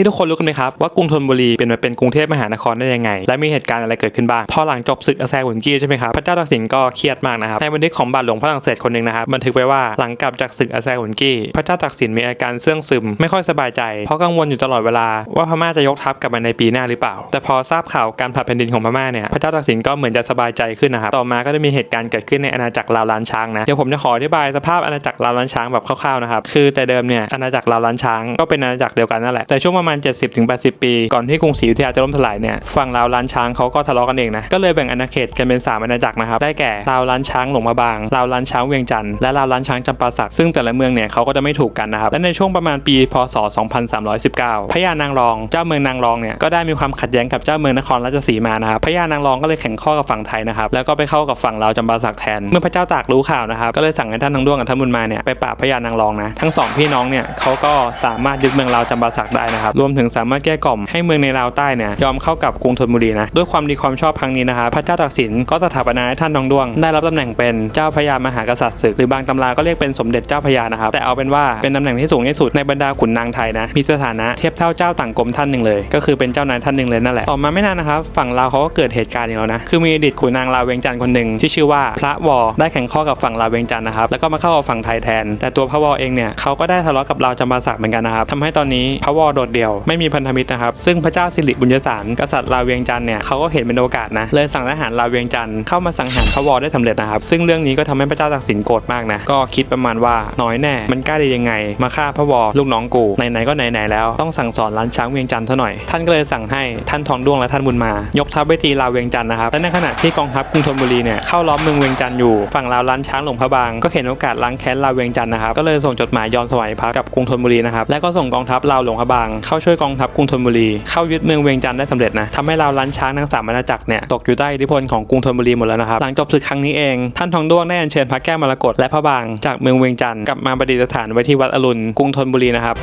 นี่ทุกคนรู้กันไหมครับว่ากรุงธนบุรีเป็นมาเป็นกรุงเทพมหานครได้ยังไง และมีเหตุการณ์อะไรเกิดขึ้นบ้างพอหลังจบศึกอาแซหุนกี้ใช่ไหมครับพระเจ้าตากสินก็เครียดมากนะครับในบันทึกของบาทหลวงฝรั่งเศสคนหนึ่งนะครับบันทึกไว้ว่าหลังกลับจากศึกอาแซหุนกี้ พระเจ้าตากสินมีอาการเสื่องซึมไม่ค่อยสบายใจเพราะกังวลอยู่ตลอดเวลาว่าพม่าจะยกทัพกลับมาในปีหน้าหรือเปล่า แต่พอทราบข่าวการผลัดแผ่นดินของพม่าเนี่ยพระเจ้าตากสินก็เหมือนจะสบายใจขึ้นนะครับต่อมาก็ได้มีเหตุการณ์เกิดขึ้นในอาณาจักรลาวล้านช้างนะเดี๋ยวผมจะขออธิบายสภาพอาณาจักรลาวล้านช้างแบบคร่าวๆนะครับคือแต่เดิมเนี่ยอาณาจักรลาวล้านช้างก็เป็นอาณาจักรเดียวกันนั่นแหละแต่ช่วงประมาณาณ 70-80 ปี ก่อนที่กรุงศรีอยุธยาจะล่มสลายเนี่ยฝั่งลาวล้านช้างเขาก็ทะเลาะกันเองนะก็เลยแบ่งอาณาเขตกันเป็น 3 อาณาจักรนะครับได้แก่ลาวล้านช้างหลงมาบางลาวล้านช้างเวียงจันทร์และลาวล้านช้างจำปาสักซึ่งแต่ละเมืองเนี่ยเขาก็จะไม่ถูกกันนะครับและในช่วงประมาณปีพศ 2319 พญานางรอง เจ้าเมืองนางรองเนี่ยก็ได้มีความขัดแย้งกับเจ้าเมืองนครราชสีมานะครับพญานางรองก็เลยแข่งข้อกับฝั่งไทยนะครับแล้วก็ไปเข้ากับฝั่งลาวจำปาสักแทน เมื่อพระเจ้าตากรู้ข่าวนะครับก็เลยสั่งให้ท่านทางด้วงกับท่านบุญมาเนี่ยไปปราบพญานางรองนะทั้งสองพี่น้องเนี่ยเขาก็สามารถยึดเมืองลาวจำปาสักได้นะครับรวมถึงสามารถแก้กล่อมให้เมืองในลาวใต้เนี่ยยอมเข้ากับกรุงธนบุรีนะด้วยความดีความชอบครั้งนี้นะครับพระเจ้าตากสินก็สถาปนาให้ท่านทองดวง ได้รับตำแหน่งเป็นเจ้าพญามหากษัตริย์ศึกหรือบางตำราก็เรียกเป็นสมเด็จเจ้าพญานะครับแต่เอาเป็นว่าเป็นตำแหน่งที่สูงที่สุดในบรรดาขุนนางไทยนะมีสถานะเทียบเท่าเจ้าต่างกรมท่านหนึ่งเลย ก็คือเป็นเจ้านายท่านหนึ่งเลยนั่นแหละต่อมาไม่นานนะครับฝั่งลาวเขาก็เกิดเหตุการณ์อย่างแล้วนะคือมีอดีตขุนนางลาวเวียงจันทร์คนหนึ่งที่ชื่อว่าพระวอได้แข่งข้อกับฝั่งลาวเวียงจันทร์นะครับแล้วก็มาเข้ากับฝั่งไทยแทน แต่ตัวพระวอเองเนี่ยเขาก็ได้ทะเลาะกับลาวจำปาสักเหมือนกันนะครับทำให้ตอนนี้พระวอโดดเดยว ไม่มีพันธมิตรนะครับ ซึ่งพระเจ้าสิริบุญยสารกษัตริย์ลาวเวียงจันทร์เนี่ยเขาก็เห็นเป็นโอกาสนะ เลยสั่งทหารลาวเวียงจันทร์เข้ามาสังหารพระวอได้สำเร็จนะครับ ซึ่งเรื่องนี้ก็ทำให้พระเจ้าตากสินโกรธมากนะ ก็คิดประมาณว่าน้อยแน่ มันกล้าได้ยังไง มาฆ่าพระวอลูกน้องกู ไหนๆก็ไหนๆแล้ว ต้องสั่งสอนล้านช้างเวียงจันทร์ซะหน่อย ท่านก็เลยสั่งให้ท่านทองด้วงและท่านบุญมา ยกทัพไปตีลาวเวียงจันทร์นะครับ และในขณะที่กองทัพกรุงธนบุรีเนี่ยเข้าล้อมเมืองเวียงจันทร์อยู่ ฝั่งลาวล้านช้างหลงพระบาง ก็เห็นโอกาสล้างแค้นลาวเวียงจันทร์นะครับ ก็เลยส่งจดหมายยอมสวายพระกับกรุงธนบุรีนะครับ และก็ส่งกองทัพลาวหลงพระบางเข้าช่วยกองทัพกรุงธนบุรี เข้ายึดเมืองเวียงจันทร์ได้สำเร็จนะทำให้ราวล้านช้างทั้งสามอาณาจักรเนี่ยตกอยู่ใต้อิทธิพลของกรุงธนบุรีหมดแล้วนะครับหลังจบศึกครั้งนี้เอง ท่านทองด้วงได้อัญเชิญพระแก้วมรกตและพระบาง จากเมืองเวียงจันทร์กลับมาประดิษฐานไว้ที่วัดอรุณกรุงธนบุรีนะครับ